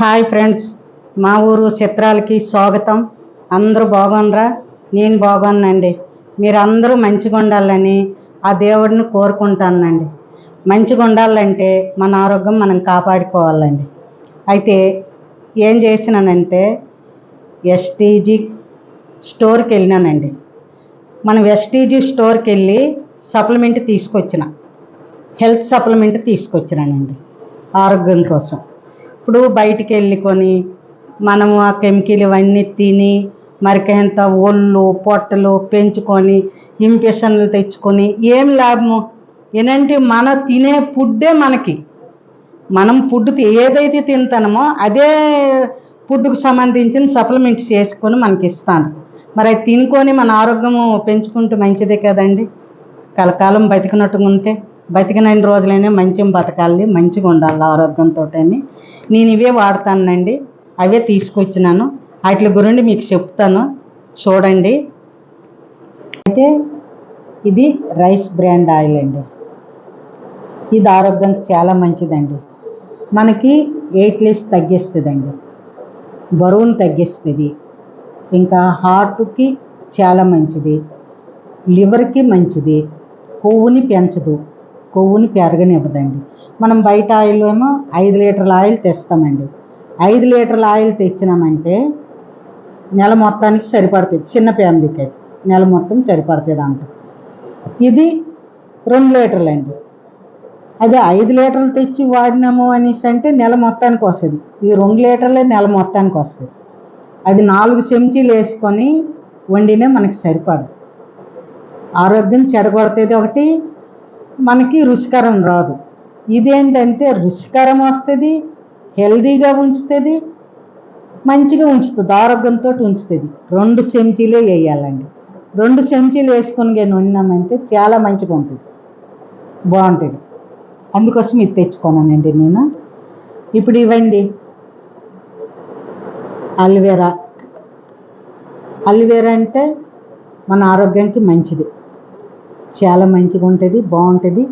Hi friends మా ఊరు చిత్రాలకి స్వాగతం. అందరూ బాగుండ్రా నేను బాగున్నానండి. మీరు అందరూ మంచిగా ఉండాలని ఆ దేవుడిని కోరుకుంటానండి. మంచిగా ఉండాలంటే మన ఆరోగ్యం మనం కాపాడుకోవాలండి. అయితే ఏం చేసినానంటే ఎస్టీజీ స్టోర్కి వెళ్ళినానండి. మనం ఎస్టీజీ స్టోర్కి వెళ్ళి సప్లిమెంట్ తీసుకొచ్చిన. హెల్త్ సప్లిమెంట్ తీసుకొచ్చినానండి. ఆరోగ్యం కోసం. ఇప్పుడు బయటికి వెళ్ళుకొని మనము ఆ కెమికల్ ఇవన్నీ తిని మరికెంత ఒళ్ళు పొట్టలు పెంచుకొని ఇన్ఫెక్షన్లు తెచ్చుకొని ఏం లాభము? ఏంటంటే మన తినే ఫుడ్డే మనకి. మనం ఫుడ్ ఏదైతే తింటామో అదే ఫుడ్కు సంబంధించిన సప్లిమెంట్స్ చేసుకొని మనకి ఇస్తాను మరి అది తినుకొని మన ఆరోగ్యము పెంచుకుంటే మంచిదే కదండి. కలకాలం బతికినట్టుగా ఉంటే బతికినన్ని రోజులైనా మంచిగా బతకాలి మంచిగా ఉండాలి ఆరోగ్యంతో నేను ఇవే వాడతానండి. అవే తీసుకొచ్చినాను. వాటి గురించి మీకు చెప్తాను. చూడండి. అయితే ఇది రైస్ బ్రాండ్ ఆయిల్ అండి. ఇది ఆరోగ్యానికి చాలా మంచిదండి. మనకి వెయిట్ లెస్ తగ్గిస్తుందండి. బరువును తగ్గిస్తుంది. ఇంకా హార్ట్కి చాలా మంచిది. లివర్కి మంచిది. కొవ్వుని పెంచదు. కొవ్వుని పెరగనివ్వదండి. మనం బయట ఆయిల్ ఏమో ఐదు లీటర్ల ఆయిల్ తెస్తామండి. ఐదు లీటర్ల ఆయిల్ తెచ్చినామంటే నెల మొత్తానికి సరిపడుతుంది. చిన్న ఫ్యామిలీకి అయితే నెల మొత్తం సరిపడుతుంది అంట. ఇది రెండు లీటర్లు అండి అదే ఐదు లీటర్లు తెచ్చి వాడినాము అనేసి అంటే నెల మొత్తానికి వస్తుంది. ఈ రెండు లీటర్లే నెల మొత్తానికి వస్తుంది. అది నాలుగు చెంచీలు వేసుకొని వండినే మనకి సరిపడదు. ఆరోగ్యం చెడగొడుతుంది ఒకటి మనకి రుచికరం రాదు. ఇదేంటంటే రుచికరం వస్తుంది హెల్దీగా ఉంచుతుంది మంచిగా ఉంచుతుంది ఆరోగ్యంతో ఉంచుతుంది. రెండు చెంచీలే వేయాలండి. రెండు చెంచీలు వేసుకొని కానీ వండినామంటే చాలా మంచిగా ఉంటుంది. బాగుంటుంది. అందుకోసం ఇది తెచ్చుకున్నానండి నేను. ఇప్పుడు ఇవ్వండి. అల్వేరా. అల్వేరా అంటే మన ఆరోగ్యానికి మంచిది. చాలా మంచిగా ఉంటుంది బాగుంటుంది.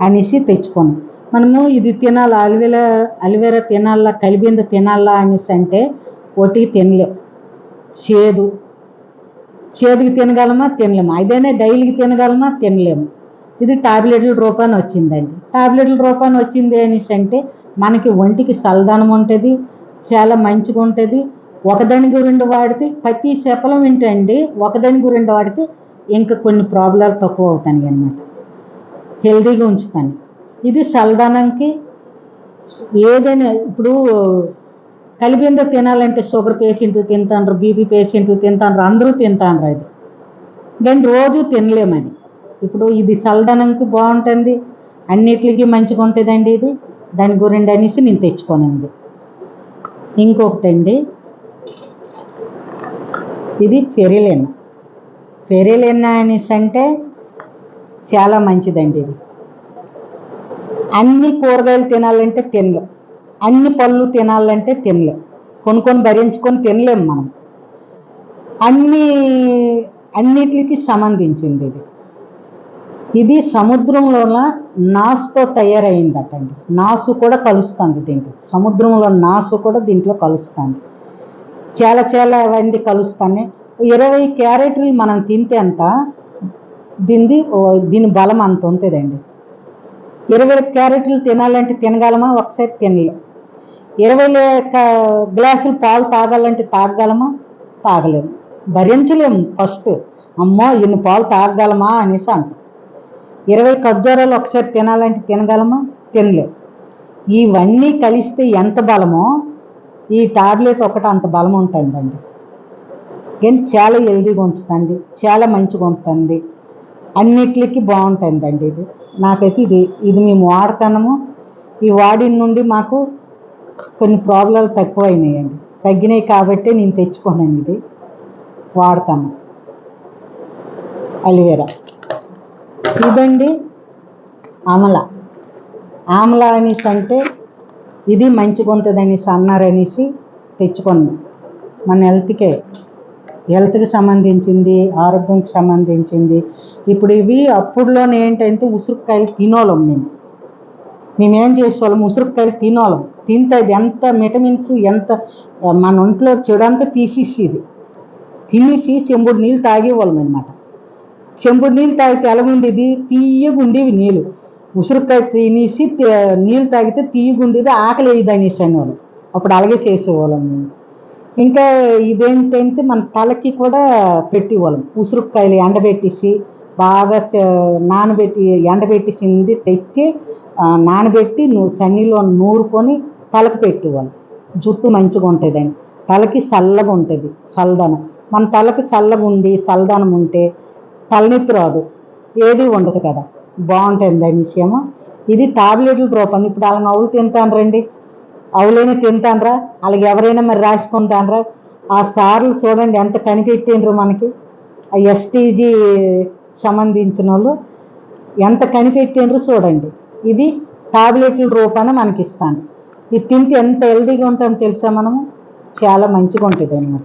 అనేసి తెచ్చుకోను. మనము ఇది తినాలా అలివేరా అలివేరా తినాలా కలిబింద తినాలా అనేసి అంటే ఒకటి తినలేం. చేదు. చేదుకి తినగలమా? తినలేము. అదేనే డైలీకి తినగలమా? తినలేము. ఇది టాబ్లెట్ల రూపాన్ని వచ్చిందండి. టాబ్లెట్ల రూపాన్ని వచ్చింది అనేసి అంటే మనకి ఒంటికి సల్దానం ఉంటుంది చాలా మంచిగా ఉంటుంది. ఒకదాని గురించి వాడితే ప్రతి శపలం ఏంటండి? ఒకదాని గురించి వాడితే ఇంకా కొన్ని ప్రాబ్లాలు తక్కువ అవుతాయి అన్నమాట. హెల్దీగా ఉంచుతాను. ఇది చల్లదనంకి ఏదైనా ఇప్పుడు కలిపిందో తినాలంటే షుగర్ పేషెంట్ తింటాండ్రు బీపీ పేషెంట్ తింటాండ్రు అందరూ తింటాండ్రు ఇది కానీ రోజు తినలేమని ఇప్పుడు ఇది చల్లదనంకి బాగుంటుంది అన్నిటికి మంచిగా ఉంటుందండి ఇది. దాని గురించి అనేసి నేను తెచ్చుకోనండి. ఇంకొకటండి ఇది ఫెరిలిన్. ఫెరిలిన్ అనేసి అంటే చాలా మంచిదండి ఇది. అన్ని కూరగాయలు తినాలంటే తినలేం. అన్ని పళ్ళు తినాలంటే తినలేం. కొనుక్కొని భరించుకొని తినలేం మనం. అన్ని అన్నిటికి సంబంధించింది ఇది. ఇది సముద్రంలో నాసుతో తయారైందటండి. నాసు కూడా కలుస్తుంది దీంట్లో. సముద్రంలో నాసు కూడా దీంట్లో కలుస్తుంది. చాలా చాలా అవన్నీ కలుస్తాయి ఇరవై క్యారెట్లు మనం తింటే అంతా దీనిది ఓ- దీని బలం అంత ఉంటుందండి. ఇరవై క్యారెట్లు తినాలంటే తినగలమా? ఒకసారి తినలే. ఇరవై గ్లాసులు పాలు తాగాలంటే తాగగలమా? తాగలేము. భరించలేము ఫస్ట్. అమ్మో ఇన్ని పాలు తాగగలమా అనేసి అంటాం. ఇరవై ఖర్జూరాలు ఒకసారి తినాలంటే తినగలమా? తినలేము ఇవన్నీ కలిస్తే ఎంత బలమో ఈ టాబ్లెట్ ఒకటి అంత బలం ఉంటుందండి. కానీ చాలా హెల్దీగా ఉంచుతుంది. చాలా మంచిగా ఉంటుంది అన్నిటికీ బాగుంటుందండి ఇది. నాకైతే ఇది ఇది మేము వాడతాము ఈ వాడిన నుండి మాకు కొన్ని ప్రాబ్లాలు తక్కువైనాయండి. తగ్గినాయి కాబట్టి నేను తెచ్చుకున్నాను ఇది. వాడతాను. అలివేరా. ఇదండి అమల. ఆమల అనేసి అంటే ఇది మంచిగా ఉంటుంది అనేసి అన్నారనేసి తెచ్చుకున్నాం మన హెల్త్కే. హెల్త్కి సంబంధించింది ఆరోగ్యంకి సంబంధించింది. ఇప్పుడు ఇవి అప్పుడులోనే ఏంటంటే ఉసిరికాయలు తినోళ్ళం మేము. మేమేం చేసేవాళ్ళం? ఉసిరికాయలు తినోళ్ళం. తింటే అది ఎంత విటమిన్స్ ఎంత మన ఒంట్లో చెడంతా తీసేసి ఇది తినేసి చెంబుడు నీళ్ళు తాగేవాళ్ళం అనమాట చెంబుడు నీళ్ళు తాగితే ఎలాగుండేది? తీయగుండేవి నీళ్ళు. ఉసిరికాయ తినేసి నీళ్ళు తాగితే తీయగుండేది ఆకలి అనేసి అనేవాళ్ళం. అప్పుడు అలాగే చేసేవాళ్ళం మేము. ఇంకా ఇదేంటంటే మన తలకి కూడా పెట్టేవాళ్ళం. ఉసురుకాయలు ఎండబెట్టేసి బాగా నానబెట్టి ఎండబెట్టేసింది తెచ్చి నానబెట్టి నువ్వు సన్నీలో నూరుకొని తలకు పెట్టేవాళ్ళం. జుట్టు మంచిగా ఉంటుందని తలకి చల్లగా ఉంటుంది చల్లదనం. మన తలకి చల్లగా ఉండి చల్లదనం ఉంటే తలనొప్పి రాదు. ఏది ఉండదు కదా. బాగుంటుంది అనేసి ఏమో ఇది టాబ్లెట్ల రూపం. ఇప్పుడు అలా నవ్వులు తింటాను రండి. అవులేని తింటానరా అలాగే ఎవరైనా మరి రాసుకుంటానరా. ఆ సార్లు చూడండి ఎంత కనిపెట్టిండ్రు మనకి. ఆ ఎస్టీజీ సంబంధించిన వాళ్ళు ఎంత కనిపెట్టిండ్రు చూడండి. ఇది టాబ్లెట్ల రూపాన మనకి ఇస్తాను ఇది తింటే ఎంత హెల్దీగా ఉంటామో తెలుసా మనము? చాలా మంచిగా ఉంటుంది అనమాట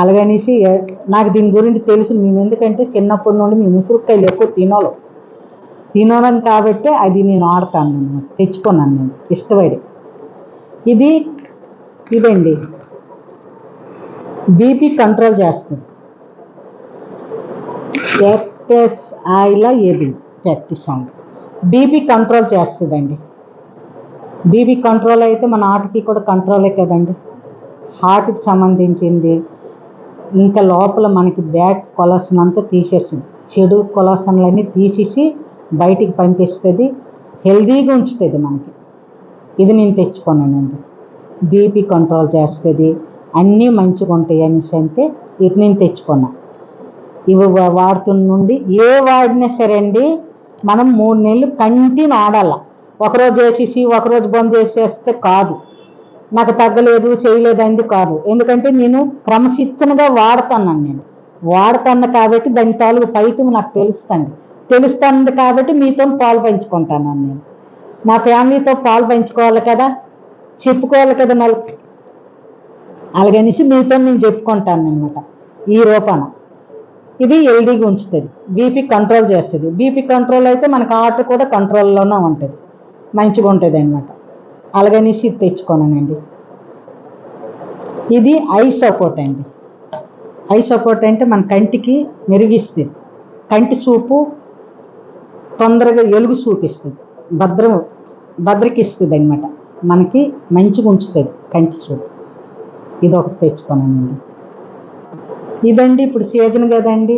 అలాగనేసి నాకు దీని గురించి తెలుసు. మేము ఎందుకంటే చిన్నప్పటి నుండి మేము ముసురుకాయలు ఎక్కువ తినాలి తినాలని కాబట్టి అది నేను ఆడతాను అనమాట తెచ్చుకున్నాను నేను. ఇష్టపడి. ఇది ఇదండి. బీపీ కంట్రోల్ చేస్తుంది. ప్రాక్టీస్ ఆయిల్ ఏబి ప్రాక్టీస్ సాంగ్. బీపీ కంట్రోల్ చేస్తుందండి. బీపీ కంట్రోల్ అయితే మన హార్ట్కి కూడా కంట్రోలే కదండి. హార్ట్కి సంబంధించింది. ఇంకా లోపల మనకి బ్యాడ్ కొలసన్ అంతా తీసేస్తుంది. చెడు కొలసన్లన్నీ తీసేసి బయటికి పంపిస్తుంది. హెల్దీగా ఉంచుతుంది మనకి. ఇది నేను తెచ్చుకున్నానండి. బీపీ కంట్రోల్ చేస్తుంది అన్నీ మంచిగా ఉంటాయి అనేసి అంటే ఇది నేను తెచ్చుకున్నా. ఇవి వాడుతున్న నుండి ఏ వాడినా సరే అండి మనం మూడు నెలలు కంటిన్యూ ఆడాల ఒకరోజు వేసేసి ఒకరోజు బంద్ చేసేస్తే కాదు. నాకు తగ్గలేదు చేయలేదు అంది కాదు. ఎందుకంటే నేను క్రమశిక్షణగా వాడుతున్నాను నేను. వాడుతాను కాబట్టి దాని తాలూకు ఫలితం నాకు తెలుస్తుంది. తెలుస్తుంది కాబట్టి మీతో పాలు పంచుకుంటాను నేను. నా ఫ్యామిలీతో పాలు పంచుకోవాలి కదా చెప్పుకోవాలి కదా మళ్ళీ. అలాగనేసి మీతో నేను చెప్పుకుంటాను అనమాట ఈ రూపాన. ఇది హెల్దీగా ఉంచుతుంది. బీపీ కంట్రోల్ చేస్తుంది. బీపీ కంట్రోల్ అయితే మనకు హార్ట్ కూడా కంట్రోల్లోనే ఉంటుంది. మంచిగా ఉంటుంది అనమాట అలాగనేసి ఇది తెచ్చుకోనండి ఇది ఐ సపోర్ట్ అండి. ఐ సపోర్ట్ అంటే మన కంటికి మెరుగిస్తుంది. కంటి చూపు తొందరగా ఎలుగు చూపిస్తుంది. భద్రం భద్రకిస్తుంది అనమాట మనకి మంచిగా ఉంచుతుంది కంటి చూపు. ఇది ఒకటి తెచ్చుకున్నానండి ఇదండి ఇప్పుడు సీజన్ కదండి.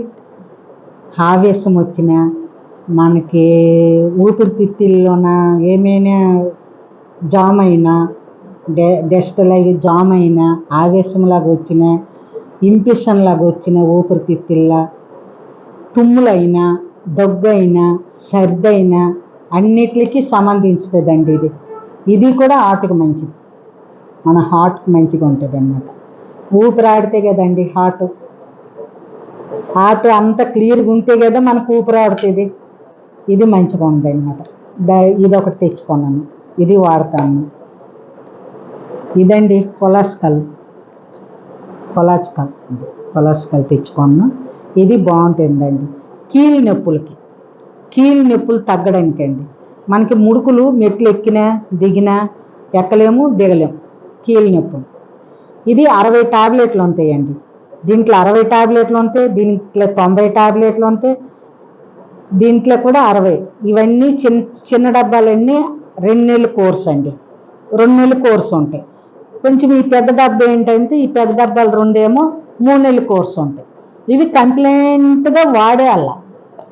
ఆవేశం వచ్చిన మనకి ఊపిరితిత్తుల్లోన ఏమైనా జామ్ అయినా డె డస్ట్లు అవి జామ్ అయినా ఆవేశంలాగా వచ్చిన ఇన్ఫెక్షన్ లాగా వచ్చిన ఊపిరితిత్తుల్లా తుమ్ములైనా దగ్గైనా సర్దైనా అన్నిటికీ సంబంధించుతుందండి ఇది. ఇది కూడా హార్ట్కి మంచిది. మన హార్ట్కి మంచిగా ఉంటుంది అన్నమాట ఊపిరాడితే కదండి హార్ట్ హార్ట్ అంత క్లియర్గా ఉంటే కదా మనకు ఊపిరాడుతుంది ఇది మంచిగా ఉంది అనమాట ద ఇది ఒకటి తెచ్చుకున్నాను. ఇది వాడతాను. ఇదండి కొలాస్కల్ కొలాస్కల్ కొలాస్కల్ తెచ్చుకున్నాను. ఇది బాగుంటుందండి. కీళ్ళ నొప్పులకి. కీళ్ళ నొప్పులు తగ్గడానికండి. మనకి ముడుకులు మెట్లు ఎక్కినా దిగినా ఎక్కలేము దిగలేము. కీళ్ళ నొప్పులు. ఇది అరవై టాబ్లెట్లు ఉంటాయండి. దీంట్లో అరవై టాబ్లెట్లు ఉంటాయి దీంట్లో తొంభై టాబ్లెట్లు ఉంటాయి దీంట్లో కూడా అరవై. ఇవన్నీ చిన్న చిన్న డబ్బాలన్నీ రెండు నెలల కోర్స్ అండి. రెండు నెలల కోర్స్ ఉంటాయి. కొంచెం ఈ పెద్ద డబ్బా ఏంటంటే ఈ పెద్ద డబ్బాలు రెండేమో మూడు నెలల కోర్స్ ఉంటాయి. ఇవి కంప్లైంట్గా వాడేయాల.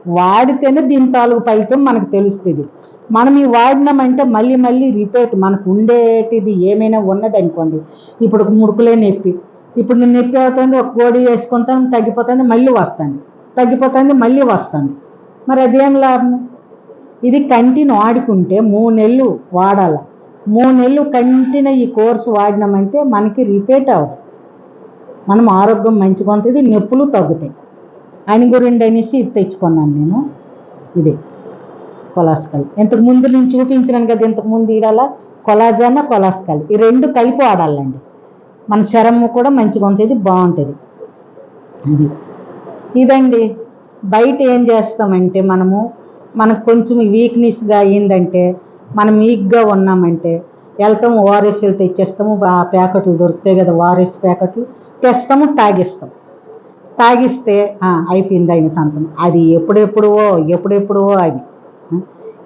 వాడితేనే దీని తాలూకు ఫలితం మనకు తెలుస్తుంది. మనం ఈ వాడినామంటే మళ్ళీ మళ్ళీ రిపీట్ మనకు ఉండేటిది ఏమైనా ఉన్నది అనుకోండి ఇప్పుడు ఒక ముడుకులే నొప్పి ఇప్పుడు నేను నొప్పి అవుతుంది ఒక గోడి వేసుకుంటాను తగ్గిపోతుంది మళ్ళీ వస్తుంది తగ్గిపోతుంది మళ్ళీ వస్తుంది. మరి అదేం లాభం? ఇది కంటిన్యూ వాడుకుంటే మూడు నెలలు వాడాలి. మూడు నెలలు కంటిన్యూ ఈ కోర్సు వాడినామంటే మనకి రిపీట్ అవ్వదు. మనం ఆరోగ్యం మంచిగా ఉంటుంది నొప్పులు తగ్గుతాయి. ఆయన గురించి అనేసి ఇది తెచ్చుకున్నాను నేను. ఇది కొలాస్కల్. ఇంతకు ముందు నేను చూపించినాను కదా ఇంతకు ముందు ఈడాల కొలాజాన కొలాస్కల్. ఈ రెండు కలిపి వాడాలండి మన శరము కూడా మంచిగా ఉంటుంది బాగుంటుంది. ఇది. ఇదండి బయట ఏం చేస్తామంటే మనము మనకు కొంచెం వీక్నెస్గా అయ్యిందంటే మనం వీక్గా ఉన్నామంటే వెళ్తాము ఓఆర్ఎస్ఎల్ తెచ్చేస్తాము ఆ ప్యాకెట్లు దొరుకుతాయి కదా ఓఆర్ఎస్ ప్యాకెట్లు తెస్తాము తాగిస్తాం తాగిస్తే అయిపోయింది అయిన సంతం అది ఎప్పుడెప్పుడువో ఎప్పుడెప్పుడువో అది.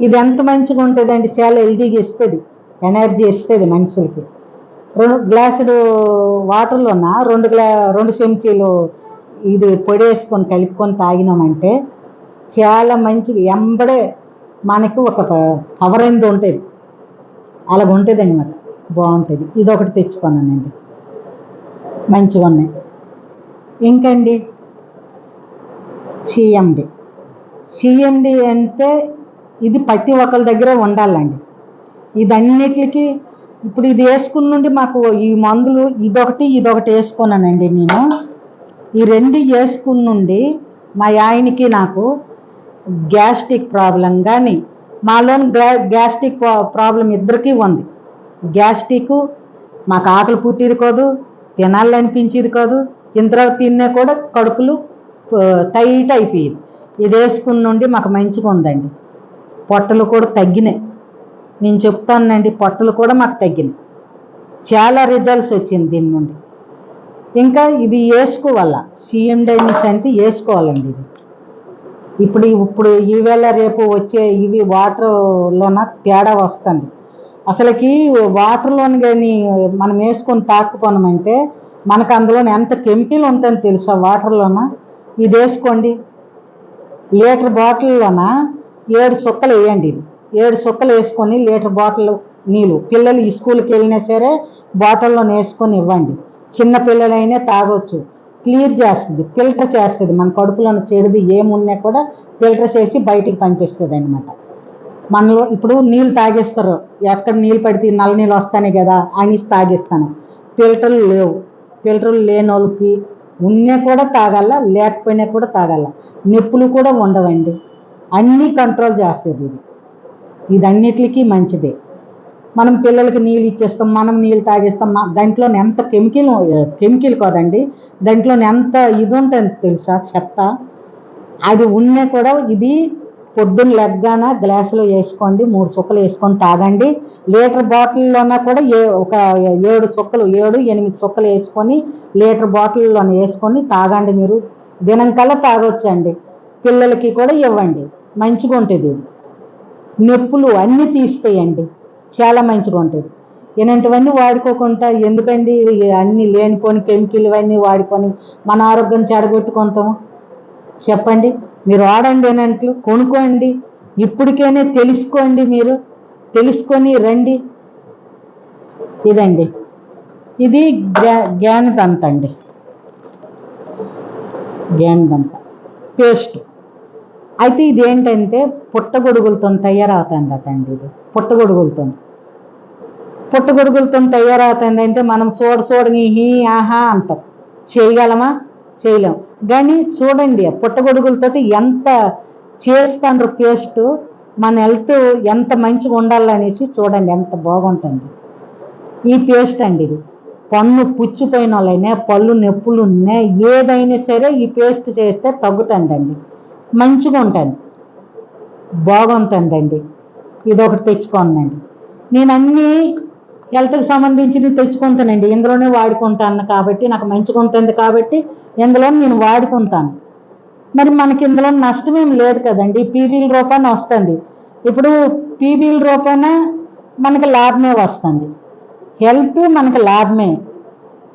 ఇది ఎంత మంచిగా ఉంటుందండి చాలా ఎల్దీగా ఇస్తుంది ఎనర్జీ ఇస్తుంది మనుషులకి. రెండు గ్లాసుడు వాటర్లోన రెండు గ్లా రెండు చెంచీలు ఇది పొడి వేసుకొని కలుపుకొని తాగినామంటే చాలా మంచిగా ఎంబడే మనకు ఒక పవర్ అనేది ఉంటుంది. అలాగ ఉంటుంది అనమాట బాగుంటుంది. ఇది ఒకటి తెచ్చుకున్నానండి. మంచిగా ఉన్నాయి ఇంకండి సిఎండి సిఎండి అంటే ఇది ప్రతి ఒక్కరి దగ్గర ఉండాలండి. ఇదన్నిటికి ఇప్పుడు ఇది వేసుకున్న నుండి మాకు ఈ మందులు ఇదొకటి ఇదొకటి వేసుకున్నానండి నేను. ఈ రెండు వేసుకున్న నుండి మా ఆయనకి నాకు గ్యాస్ట్రిక్ ప్రాబ్లం కానీ మాలో గ్యా గ్యాస్ట్రిక్ ప్రాబ్లం ఇద్దరికీ ఉంది. గ్యాస్ట్రిక్ మాకు ఆకలి పుట్టేది కాదు తినాలనిపించేది కాదు ఇంత తిన్నా కూడా కడుపులు టైట్ అయిపోయింది. ఇది వేసుకున్న నుండి మాకు మంచిగా ఉందండి. పొట్టలు కూడా తగ్గినాయి. నేను చెప్తానండి పొట్టలు కూడా మాకు తగ్గినాయి. చాలా రిజల్ట్స్ వచ్చింది దీని నుండి. ఇంకా ఇది వేసుకోవాల. సీఎం డైనిస్ అంటే వేసుకోవాలండి ఇది. ఇప్పుడు ఇప్పుడు ఈవేళ రేపు వచ్చే ఇవి వాటర్లోన తేడా వస్తుంది. అసలుకి వాటర్లోని కానీ మనం వేసుకొని తాక్కుపోనామంటే మనకు అందులో ఎంత కెమికల్ ఉంటుందని తెలుసా? వాటర్లోన? ఇది వేసుకోండి. లీటర్ బాటిల్లోన? ఏడు సుక్కలు వేయండి. ఇది ఏడు సుక్కలు వేసుకొని లీటర్ బాటిల్ నీళ్ళు. పిల్లలు ఈ స్కూల్కి వెళ్ళినా సరే బాటిల్లో వేసుకొని ఇవ్వండి. చిన్న పిల్లలైనా తాగొచ్చు. క్లియర్ చేస్తుంది. ఫిల్టర్ చేస్తుంది. మన కడుపులో చెడుది ఏమున్నా కూడా ఫిల్టర్ చేసి బయటికి పంపిస్తుంది అనమాట మనలో ఇప్పుడు నీళ్ళు తాగేస్తారు. ఎక్కడ నీళ్ళు పడితే నల్ల నీళ్ళు వస్తానే కదా? అనేసి తాగిస్తాను. ఫిల్టర్లు లేవు. ఫిల్టర్లు లేని వాళ్ళకి ఉన్నా కూడా తాగాల లేకపోయినా కూడా తాగాల నొప్పులు కూడా ఉండవండి. అన్నీ కంట్రోల్ చేస్తుంది ఇది. ఇది అన్నిటికీ మంచిదే. మనం పిల్లలకి నీళ్ళు ఇచ్చేస్తాం మనం నీళ్ళు తాగేస్తాం. మా- దాంట్లో ఎంత కెమికల్ కెమికల్ కాదండి. దాంట్లో ఎంత ఇది ఉంటుంది తెలుసా చెత్త? అది ఉన్నా కూడా ఇది పొద్దున్న లెగ్గాన గ్లాసులో వేసుకోండి మూడు సుక్కలు వేసుకొని తాగండి. లీటర్ బాటిల్లోన కూడా ఏ ఒక ఏడు సుక్కలు ఏడు ఎనిమిది సుక్కలు వేసుకొని లీటర్ బాటిల్లోన వేసుకొని తాగండి మీరు. దినం కల్లా తాగొచ్చండి. పిల్లలకి కూడా ఇవ్వండి. మంచిగా ఉంటుంది. నొప్పులు అన్నీ తీస్తాయండి. చాలా మంచిగా ఉంటుంది. ఇలాంటివన్నీ వాడుకోకుండా ఎందుకండి? అన్నీ లేనిపోని కెమికల్ ఇవన్నీ వాడుకొని మన ఆరోగ్యం చెడగొట్టుకుంటాము. చెప్పండి. మీరు వాడండి అనంట్లు కొనుక్కోండి. ఇప్పటికైనా తెలుసుకోండి మీరు. తెలుసుకొని రండి. ఇదండి. ఇది గ్యా జ్ఞానదంత అండి. జ్ఞానదంత. పేస్ట్. అయితే ఇది ఏంటంటే పుట్టగొడుగులతో తయారవుతుంది అతండి ఇది పుట్టగొడుగులతో పుట్టగొడుగులతో తయారవుతుంది అంటే మనం చూడ చూడని హీ ఆహా అంటాం. చేయగలమా? చేయలేం. కానీ చూడండి పుట్టగొడుగులతో ఎంత చేస్తాండ్రు పేస్ట్ మన హెల్త్ ఎంత మంచిగా ఉండాలనేసి చూడండి ఎంత బాగుంటుంది. ఈ పేస్ట్ అండి ఇది. పన్ను పుచ్చిపోయిన వాళ్ళైనా పళ్ళు నొప్పులు ఉన్నా ఏదైనా సరే ఈ పేస్ట్ చేస్తే తగ్గుతుందండి. మంచిగా ఉంటుంది. బాగుంటుందండి. ఇది ఒకటి తెచ్చుకోనండి. నేను అన్నీ హెల్త్కి సంబంధించినవి తెచ్చుకుంటానండి. ఇందులోనే వాడుకుంటాను కాబట్టి నాకు మంచిగా ఉంటుంది కాబట్టి ఇందులో నేను వాడుకుంటాను. మరి మనకి ఇందులో నష్టమేం లేదు కదండి. పీబీల రూపాన వస్తుంది. ఇప్పుడు పీబీల రూపాన మనకి లాభమే వస్తుంది. హెల్త్ మనకి లాభమే.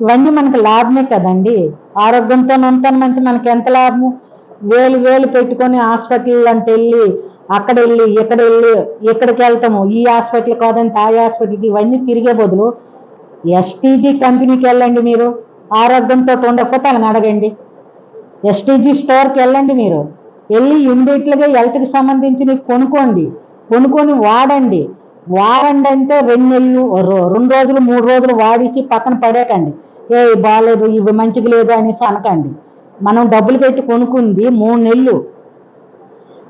ఇవన్నీ మనకి లాభమే కదండి. ఆరోగ్యంతో మంచి మనకి ఎంత లాభము? వేలు వేలు పెట్టుకొని హాస్పిటల్ అంటే వెళ్ళి అక్కడ వెళ్ళి ఇక్కడ వెళ్ళి ఇక్కడికి వెళ్తాము. ఈ హాస్పిటల్ కాదంటే ఆ హాస్పిటల్కి ఇవన్నీ తిరిగే బదులు ఎస్టీజీ కంపెనీకి వెళ్ళండి మీరు. ఆరోగ్యంతో ఉండకపోతే వాళ్ళని అడగండి. ఎస్టీజీ స్టోర్కి వెళ్ళండి మీరు. వెళ్ళి ఇమ్మీడియట్గా హెల్త్కి సంబంధించినవి కొనుక్కోండి. కొనుక్కొని వాడండి. వాడండి అంటే రెండు నెలలు రో- రెండు రోజులు మూడు రోజులు వాడిసి పక్కన పడేకండి ఏ బాగాలేదు ఇవి మంచిగా లేదు అనేసి అనకండి. మనం డబ్బులు పెట్టి కొనుక్కుంది మూడు నెలలు.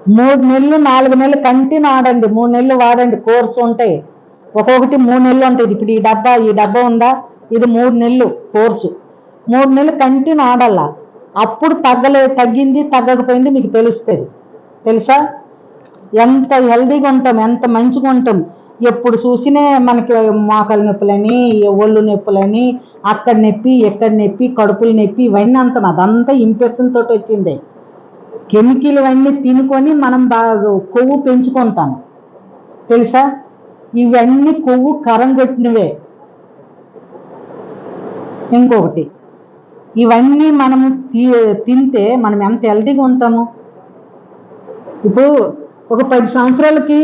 మూడు నెలలు నాలుగు నెలలు కంటిన్యూ ఆడండి. మూడు నెలలు వాడండి. కోర్సు ఉంటాయి ఒక్కొక్కటి మూడు నెలలు ఉంటుంది. ఇప్పుడు ఈ డబ్బా ఈ డబ్బా ఉందా? ఇది మూడు నెలలు కోర్సు. మూడు నెలలు కంటిన్యూ ఆడాలా. అప్పుడు తగ్గలే తగ్గింది తగ్గకపోయింది మీకు తెలుస్తుంది. తెలుసా? ఎంత హెల్దీగా ఉంటాం ఎంత మంచిగా ఉంటాం. ఎప్పుడు చూసినే మనకి మోకాలు నొప్పులని ఒళ్ళు నొప్పులని అక్కడ నొప్పి ఎక్కడ నొప్పి కడుపులు నొప్పి ఇవన్నీ అంత అదంతా ఇంప్రెషన్ తోటి వచ్చింది. కెమికల్ ఇవన్నీ తినుకొని మనం బాగా కొవ్వు పెంచుకుంటాం. తెలుసా? ఇవన్నీ కొవ్వు కరంగొట్టినవే ఇంకొకటి ఇవన్నీ మనము తి- తింటే మనం ఎంత హెల్తీగా ఉంటాము? ఇప్పుడు ఒక పది సంవత్సరాలకి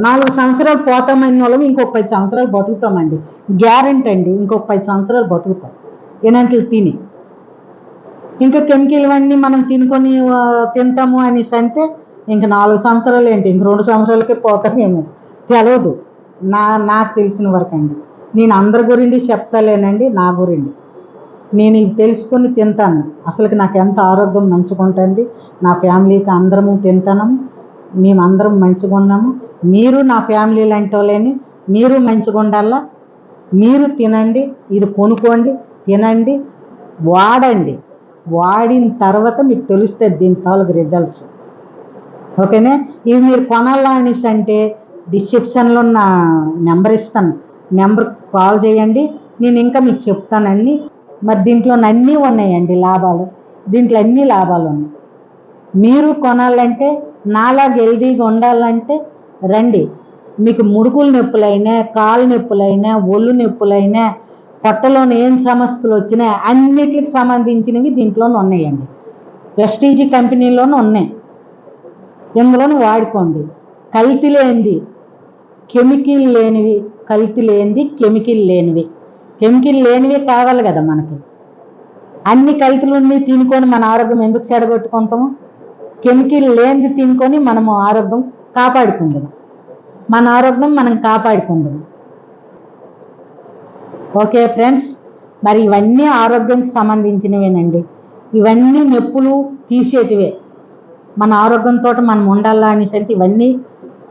నాలుగు సంవత్సరాలు పోతామని వాళ్ళం ఇంకొక పది సంవత్సరాలు బతుకుతామండి. గ్యారెంటీ అండి ఇంకొక పది సంవత్సరాలు బతుకుతాం. ఇలాంటివి తిని. ఇంకా కెమికల్ ఇవన్నీ మనం తినుకొని తింటాము అనేసి అంటే ఇంక నాలుగు సంవత్సరాలు ఏంటి? ఇంక రెండు సంవత్సరాలకే పోతామేమో తెలియదు నా నాకు తెలిసిన వరకు అండి. నేను అందరి గురించి చెప్తాలేనండి నా గురించి. నేను ఇది తెలుసుకొని తింటాను. అసలుకి నాకు ఎంత ఆరోగ్యం మంచిగా ఉంటుంది నా ఫ్యామిలీకి అందరము తింటాము మేమందరం మంచిగా ఉన్నాము మీరు నా ఫ్యామిలీ లాంటి వాళ్ళని మీరు మంచిగా ఉండాలా మీరు తినండి ఇది కొనుక్కోండి తినండి వాడండి. వాడిన తర్వాత మీకు తెలుస్తుంది దీని తాలూకు రిజల్ట్స్ ఓకేనా? ఇవి మీరు కొనాలా అనేసి అంటే డిస్క్రిప్షన్లో ఉన్న నెంబర్ ఇస్తాను. నెంబర్ కాల్ చేయండి. నేను ఇంకా మీకు చెప్తానన్నీ మరి దీంట్లో అన్నీ ఉన్నాయండి లాభాలు. దీంట్లో అన్ని లాభాలు ఉన్నాయి. మీరు కొనాలంటే నాలాగా హెల్దీగా ఉండాలంటే రండి. మీకు ముడుకులు నొప్పులైనా కాలు నొప్పులైనా ఒళ్ళు నొప్పులైనా పొట్టలోని ఏం సమస్యలు వచ్చినా అన్నిటికి సంబంధించినవి దీంట్లోనే ఉన్నాయండి. వెస్టీజీ కంపెనీలోనూ ఉన్నాయి. ఇందులోనూ వాడుకోండి. కల్తీ లేనిది కెమికల్ లేనివి కల్తీ లేనిది కెమికల్ లేనివి. కెమికల్ లేనివి కావాలి కదా మనకి. అన్ని కల్తీలు ఉండి తినుకొని మన ఆరోగ్యం ఎందుకు చెడగొట్టుకుంటాము? కెమికల్ లేనిది తినుకొని మనము ఆరోగ్యం కాపాడుకుందాం. మన ఆరోగ్యం మనం కాపాడుకుందాం. Okay friends? మరి ఇవన్నీ ఆరోగ్యంకి సంబంధించినవేనండి. ఇవన్నీ నొప్పులు తీసేటివే. మన ఆరోగ్యంతో మనం ఉండాలా అనేసి అంటే ఇవన్నీ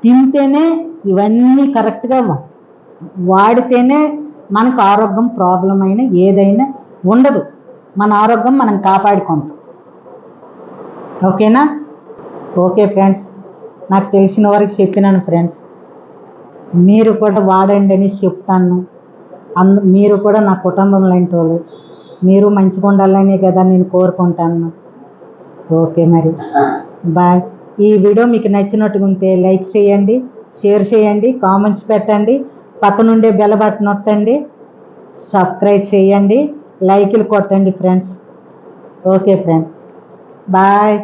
తింటేనే ఇవన్నీ కరెక్ట్గా వాడితేనే మనకు ఆరోగ్యం ప్రాబ్లం అయినా ఏదైనా ఉండదు. మన ఆరోగ్యం మనం కాపాడుకుంటాం. ఓకేనా? Okay friends. నాకు తెలిసిన వరకు చెప్పినాను ఫ్రెండ్స్. మీరు కూడా వాడండి అని చెప్తాను. అంద మీరు కూడా నా కుటుంబం లాంటి వాళ్ళు మీరు మంచిగా ఉండాలనే కదా నేను కోరుకుంటాను. ఓకే మరి. బాయ్. ఈ వీడియో మీకు నచ్చినట్టుగా ఉంటే లైక్ చేయండి షేర్ చేయండి కామెంట్స్ పెట్టండి పక్కనుండే బెల్ బటన్ నొత్తండి సబ్స్క్రైబ్ చేయండి లైకులు కొట్టండి ఫ్రెండ్స్. Okay friend. బాయ్.